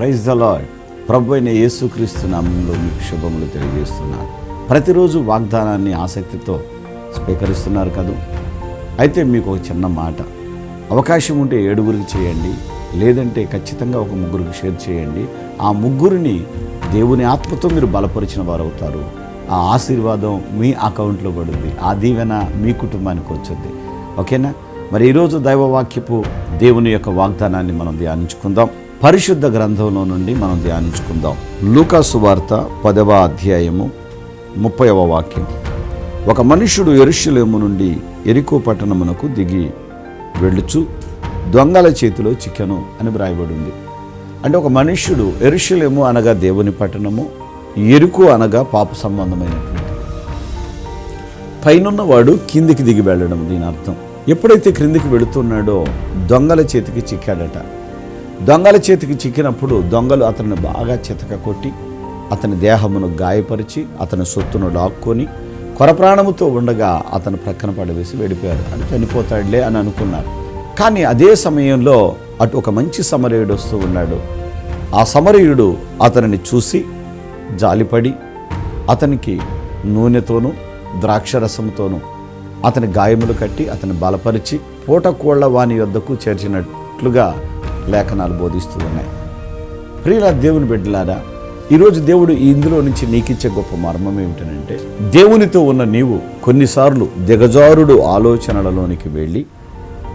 Praise the lord ప్రభు అయిన యేసుక్రీస్తు నామంలో మీకు శుభములు తెలియజేస్తున్నాను. ప్రతిరోజు వాగ్దానాన్ని ఆసక్తితో స్వీకరిస్తున్నారు కదూ? అయితే మీకు ఒక చిన్న మాట. అవకాశం ఉంటే ఏడుగురికి చేయండి లేదంటే ఖచ్చితంగా ఒక ముగ్గురికి షేర్ చేయండి. ఆ ముగ్గురిని దేవుని ఆత్మతో మీరు బలపరిచిన వారు అవుతారు ఆ ఆశీర్వాదం మీ అకౌంట్లో పడుద్ది ఆ దీవెన మీ కుటుంబానికి వచ్చింది ఓకేనా? మరి ఈరోజు దైవవాక్యపు దేవుని యొక్క వాగ్దానాన్ని మనం ధ్యానించుకుందాం. పరిశుద్ధ గ్రంథంలో నుండి మనం ధ్యానించుకుందాం. లూకాసు వార్త పదవ అధ్యాయము ముప్పైవ వాక్యం. ఒక మనుష్యుడు ఎరుషులేము నుండి ఎరికో పట్టణమునకు దిగి వెళ్ళుచు దొంగల చేతిలో చికెను అని వ్రాయబడి ఉంది అంటే ఒక మనుష్యుడు ఎరుషులేము అనగా దేవుని పట్టణము ఎరుకు అనగా పాప సంబంధమైనటువంటి. పైనున్నవాడు కిందికి దిగి వెళ్ళడం దీని అర్థం. ఎప్పుడైతే క్రిందికి వెళుతున్నాడో దొంగల చేతికి చిక్కాడట. దొంగల చేతికి చిక్కినప్పుడు దొంగలు అతన్ని బాగా చితక కొట్టి అతని దేహమును గాయపరిచి అతని సొత్తును లాక్కొని కొరప్రాణముతో ఉండగా అతను ప్రక్కన పడవేసి వెళ్ళిపోయారు. అని చనిపోతాడులే అని అనుకున్నారు. కానీ అదే సమయంలో అటు ఒక మంచి సమరయుడు వస్తూ ఉన్నాడు. ఆ సమరయుడు అతనిని చూసి జాలిపడి అతనికి నూనెతోనూ ద్రాక్షరసముతోనూ అతని గాయములు కట్టి అతని బలపరిచి పూటకోళ్ళ వాని యొద్దకు చేర్చినట్లుగా లేఖనాలు బోధిస్తూ ఉన్నాయి. ప్రియుల దేవుని బిడ్డలారా ఈరోజు దేవుడు ఇందులో నుంచి నీకిచ్చే గొప్ప మర్మం ఏమిటనంటే దేవునితో ఉన్న నీవు కొన్నిసార్లు దిగజారుడు ఆలోచనలలోనికి వెళ్ళి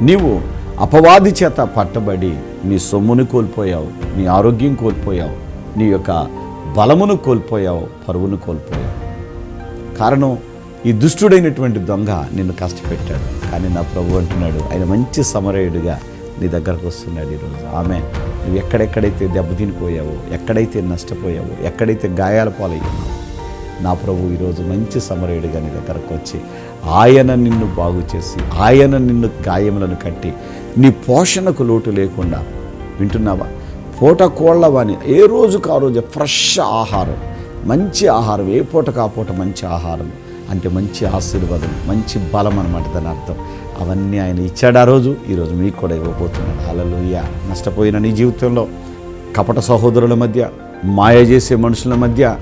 నీవు అపవాది చేత పట్టబడి నీ సొమ్మును కోల్పోయావు నీ ఆరోగ్యం కోల్పోయావు నీ యొక్క బలమును కోల్పోయావు పరువును కోల్పోయావు. కారణం ఈ దుష్టుడైనటువంటి దొంగ నిన్ను కష్టపెట్టాడు. కానీ నా ప్రభు అంటున్నాడు ఆయన మంచి సమరయుడిగా నీ దగ్గరకు వస్తున్నాడు ఈరోజు. ఆమె నువ్వు ఎక్కడెక్కడైతే దెబ్బతినిపోయావో ఎక్కడైతే నష్టపోయావో ఎక్కడైతే గాయాల పాలయ్యావో నా ప్రభు ఈరోజు మంచి సమరయుడిగా నీ దగ్గరకు వచ్చి ఆయన నిన్ను బాగు చేసి ఆయన నిన్ను గాయములను కట్టి నీ పోషణకు లోటు లేకుండా వింటున్నావా? పూట కోళ్ళవాని ఏ రోజుకు ఆ రోజు ఫ్రెష్ ఆహారం మంచి ఆహారం ఏ పూటకు ఆ పూట మంచి ఆహారం? అంటే మంచి ఆశీర్వాదం మంచి బలం అనమాట దాని అర్థం. అవన్నీ ఆయన ఇచ్చాడు ఆ రోజు ఈరోజు మీకు కూడా ఇవ్వబోతున్నాడు. అలలుయ నష్టపోయిన నీ జీవితంలో కపట సహోదరుల మధ్య మాయ చేసే మనుషుల మధ్య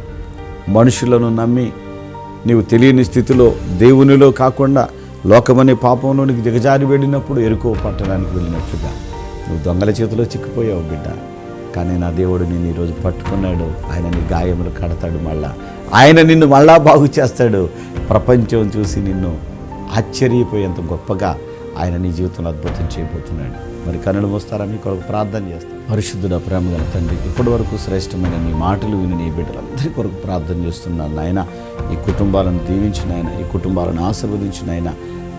మనుషులను నమ్మి నీవు తెలియని స్థితిలో దేవునిలో కాకుండా లోకమనే పాపంలోనికి దిగజారి వెళ్ళినప్పుడు ఎరుకో పట్టడానికి వెళ్ళినట్లుగా. నువ్వు దొంగల చేతిలో చిక్కిపోయావు బిడ్డ. కానీ నా దేవుడు నేను ఈరోజు పట్టుకున్నాడు. ఆయన నీ గాయములు కడతాడు మళ్ళా. ఆయన నిన్ను మళ్ళా బాగు చేస్తాడు. ప్రపంచం చూసి నిన్ను ఆశ్చర్యపోయేంత గొప్పగా ఆయన నీ జీవితంలో అద్భుతం చేయబోతున్నాడు. మరి కనులు మోస్తారా? మీకు కొరకు ప్రార్థన చేస్తాను పరిశుద్ధుడ ప్రేమ గల తండ్రి ఇప్పటి వరకు శ్రేష్టమైన నీ మాటలు విని నీ బిడ్డలందరి కొరకు ప్రార్థన చేస్తున్నాను నాయన. ఈ కుటుంబాలను దీవించిన ఆయన ఈ కుటుంబాలను ఆశీర్వదించిన ఆయన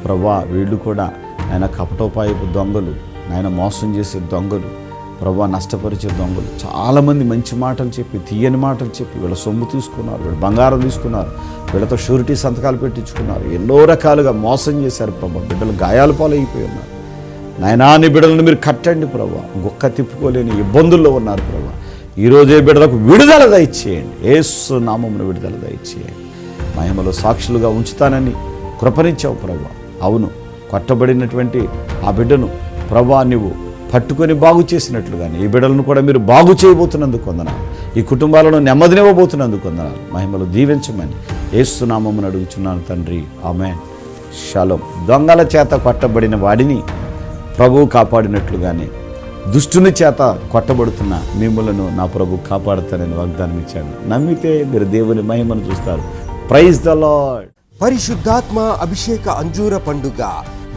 ప్రభా వీళ్ళు కూడా ఆయన కపటోపాయపు దొంగలు ఆయన మోసం చేసే దొంగలు. ప్రభా నష్టపరిచే దొంగలు. చాలామంది మంచి మాటలు చెప్పి తీయని మాటలు చెప్పి వీళ్ళ సొమ్ము తీసుకున్నారు వీళ్ళు బంగారం తీసుకున్నారు వీళ్ళతో షూరిటీ సంతకాలు పెట్టించుకున్నారు ఎన్నో రకాలుగా మోసం చేశారు ప్రభా. బిడ్డలు గాయాలు పాలైపోయి ఉన్నారు. నాయనా నీ బిడ్డలను మీరు కట్టండి ప్రభా. గొక్క తిప్పుకోలేని ఇబ్బందుల్లో ఉన్నారు ప్రభా. ఈరోజే బిడ్డలకు విడుదల దయచేయండి. ఏసు నామమును విడుదల దయచేయండి. మహిమలో సాక్షులుగా ఉంచుతానని కృపణించావు ప్రభా. అవును కొట్టబడినటువంటి ఆ బిడ్డను ప్రభా నువ్వు పట్టుకొని బాగు చేసినట్లుగానే ఈ బిడ్డలను కూడా మీరు బాగు చేయబోతున్నందుకు వందనాలు ఈ కుటుంబాలను నెమ్మదినివ్వబోతున్నందుకు వందనాలు మహిమలు దీవించమని ఏస్తున్నామని అడుగుచున్నాను తండ్రి. ఆమె శలం దొంగల చేత కొట్టబడిన వాడిని ప్రభువు కాపాడినట్లుగానే దుష్టుని చేత కొట్టబడుతున్న మిమ్మలను నా ప్రభు కాపాడుతానని వాగ్దానం ఇచ్చాడు నమ్మితే మీరు దేవుని మహిమను చూస్తారు. Praise the Lord. పరిశుద్ధాత్మ అభిషేక అంజూర పండుగ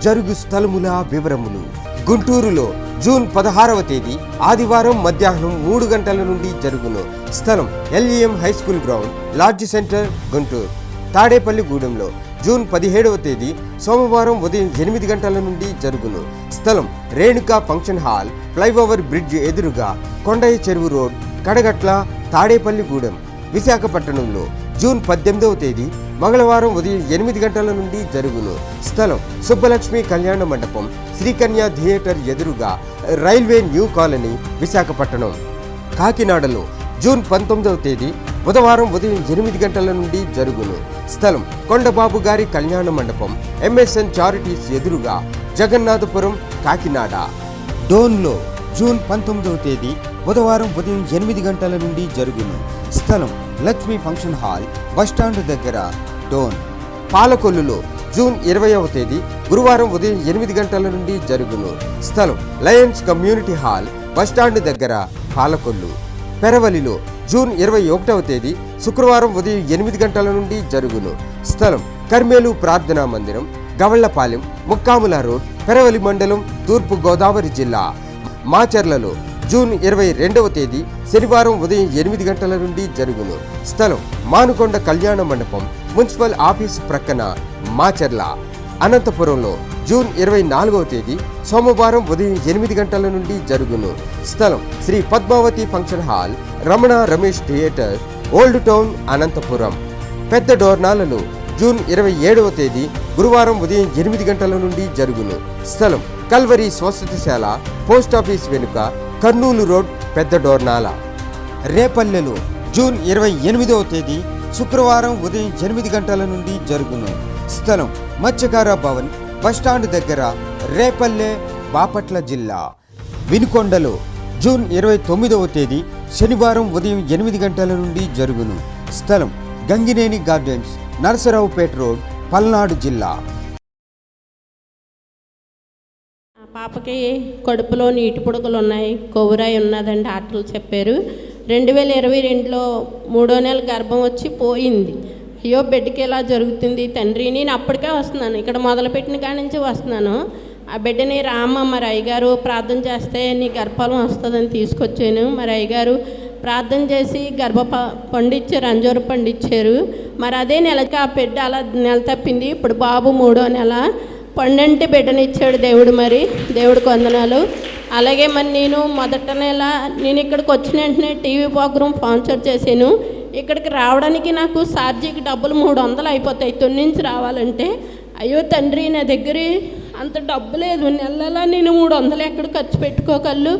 జరుగు స్థలముల వివరములు. గుంటూరులో జూన్ పదహారవ తేదీ ఆదివారం మధ్యాహ్నం మూడు గంటల నుండి జరుగును. స్థలం LEM high school ground lodge centre Guntur. తాడేపల్లిగూడెంలో June పదిహేడవ తేదీ సోమవారం ఉదయం ఎనిమిది గంటల నుండి జరుగును. స్థలం Renuka function hall flyover bridge ఎదురుగా కొండయ్య చెరువు రోడ్ కడగట్ల తాడేపల్లిగూడెం విశాఖపట్నంలో జూన్ పద్దెనిమిదవ తేదీ మంగళవారం ఉదయం ఎనిమిది గంటల నుండి జరుగును. స్థలం సుబ్బలక్ష్మి కళ్యాణ మండపం శ్రీకన్య థియేటర్ ఎదురుగా రైల్వే న్యూ కాలనీ విశాఖపట్నం. కాకినాడలో జూన్ పంతొమ్మిదవ తేదీ బుధవారం ఉదయం ఎనిమిది గంటల నుండి జరుగును. స్థలం కొండబాబు గారి కళ్యాణ మండపం ఎంఎస్ఎన్ చారిటీస్ ఎదురుగా జగన్నాథపురం కాకినాడ. డోన్లో జూన్ పంతొమ్మిదవ తేదీ బుధవారం ఉదయం ఎనిమిది గంటల నుండి జరుగును. స్థలం లక్ష్మీ ఫంక్షన్ హాల్ బస్టాండ్ దగ్గర డోన్. పాలకొల్లులో జూన్ ఇరవైవ తేదీ గురువారం ఉదయం ఎనిమిది గంటల నుండి జరుగును. స్థలం లయన్స్ కమ్యూనిటీ హాల్ బస్టాండ్ దగ్గర పాలకొల్లు. పెరవలిలో జూన్ ఇరవై ఒకటవ తేదీ శుక్రవారం ఉదయం ఎనిమిది గంటల నుండి జరుగును. స్థలం కర్మేలు ప్రార్థనా మందిరం గవళ్ళపాలెం ముక్కాముల రోడ్ పెరవలి మండలం తూర్పు గోదావరి జిల్లా. మాచర్లలో జూన్ ఇరవై రెండవ తేదీ శనివారం ఉదయం ఎనిమిది గంటల నుండి జరుగును. స్థలం మానుకొండ కళ్యాణ మండపం మున్సిపల్ ఆఫీస్ ప్రక్కన మాచర్ల. అనంతపురంలో జూన్ ఇరవై నాలుగవ తేదీ సోమవారం ఉదయం ఎనిమిది గంటల నుండి జరుగును. స్థలం Sri Padmavati function hall Ramana Ramesh theatre old town Anantapur. పెద్ద డోర్నాలలో జూన్ ఇరవై ఏడవ తేదీ గురువారం ఉదయం ఎనిమిది గంటల నుండి జరుగును. స్థలం కల్వరి స్వస్థతశాల పోస్ట్ ఆఫీస్ వెనుక కర్నూలు రోడ్ పెద్ద డోర్నాల. రేపల్లెలో జూన్ ఇరవై ఎనిమిదవ తేదీ శుక్రవారం ఉదయం ఎనిమిది గంటల నుండి జరుగును. స్థలం మత్స్యకార భవన్ బస్టాండ్ దగ్గర రేపల్లె బాపట్ల జిల్లా. వినుకొండలో జూన్ ఇరవై తొమ్మిదవ తేదీ శనివారం ఉదయం ఎనిమిది గంటల నుండి జరుగును. స్థలం గంగినేని గార్డెన్స్ నరసరావుపేట రోడ్ పల్నాడు జిల్లా. పాపకి కడుపులో నీటి పుడకలు ఉన్నాయి కొవ్వురాయి ఉన్నదని డాక్టర్లు చెప్పారు. రెండు వేల ఇరవై రెండులో మూడో నెల గర్భం వచ్చి పోయింది. అయ్యో బిడ్డకి ఇలా జరుగుతుంది? తండ్రి నేను అప్పటికే వస్తున్నాను. ఇక్కడ మొదలుపెట్టిన కాడి నుంచి వస్తున్నాను. ఆ బిడ్డని రామ్మ మరి అయ్యగారు ప్రార్థన చేస్తే నీ గర్భఫలం వస్తుందని తీసుకొచ్చాను. మరి అయ్యగారు ప్రార్థన చేసి గర్భ పండిచ్చారు అంజూరు పండిచ్చారు. మరి అదే నెలకి ఆ బిడ్డ అలా నెల తప్పింది. ఇప్పుడు బాబు మూడో నెల. పండంటి బిడ్డనిచ్చాడు దేవుడు మరి దేవుడు వందనాలు. అలాగే మరి నేను మొదట నెల నేను ఇక్కడికి వచ్చిన వెంటనే టీవీ ప్రోగ్రామ్ స్పాన్సర్ చేశాను. ఇక్కడికి రావడానికి నాకు సార్జీకి డబ్బులు మూడు వందలు అయిపోతాయి. తొలి నుంచి రావాలంటే అయ్యో తండ్రి నా దగ్గర అంత డబ్బు లేదు. నెల నేను మూడు వందలు ఎక్కడ ఖర్చు పెట్టుకోగలరు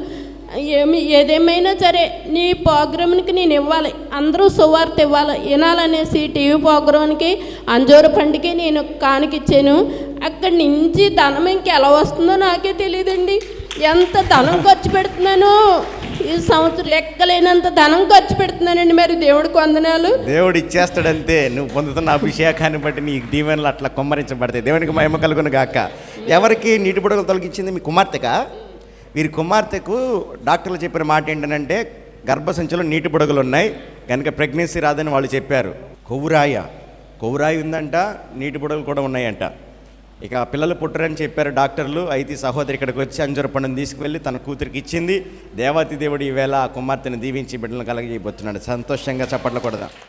ఏమి ఏదేమైనా సరే నీ ప్రోగ్రామ్కి నేను ఇవ్వాలి. అందరూ సువార్త ఇవ్వాలి. వినాలనేసి టీవీ ప్రోగ్రామ్కి అంజూరు పండుగకి నేను కానికిచ్చాను. అక్కడి నుంచి ధనం ఇంకెలా వస్తుందో నాకే తెలియదండి ఎంత ధనం ఖర్చు పెడుతున్నానో. ఈ సంవత్సరం లెక్కలేనంత ధనం ఖర్చు పెడుతున్నానండి మరి దేవుడికి వందనాలు దేవుడు ఇచ్చేస్తాడంతే. నువ్వు పొందుతున్న అభిషేకాన్ని బట్టి నీ దీవెనలు అట్లా కుమ్మరించబడతాయి. దేవునికి మహిమ కలుగును గాక. ఎవరికి నీటి బుడగలు తొలగించింది మీ కుమార్తెకా? వీరి కుమార్తెకు డాక్టర్లు చెప్పిన మాట ఏంటంటే గర్భసంచిలో నీటి బుడగలు ఉన్నాయి కనుక ప్రెగ్నెన్సీ రాదని వాళ్ళు చెప్పారు. కొవ్వురాయ. కొవ్వురాయి ఉందంట నీటి బుడగలు కూడా ఉన్నాయంట. ఇక పిల్లలు పుట్టరని చెప్పారు డాక్టర్లు. అయితే సహోదరి ఇక్కడికి వచ్చి అంజూర పండును తీసుకువెళ్ళి తన కూతురికి ఇచ్చింది. దేవాతి దేవుడు ఈవేళ ఆ కుమార్తెను దీవించి బిడ్డలను కలగజేయబోతున్నాడు. సంతోషంగా చప్పట్లు కొడదాం.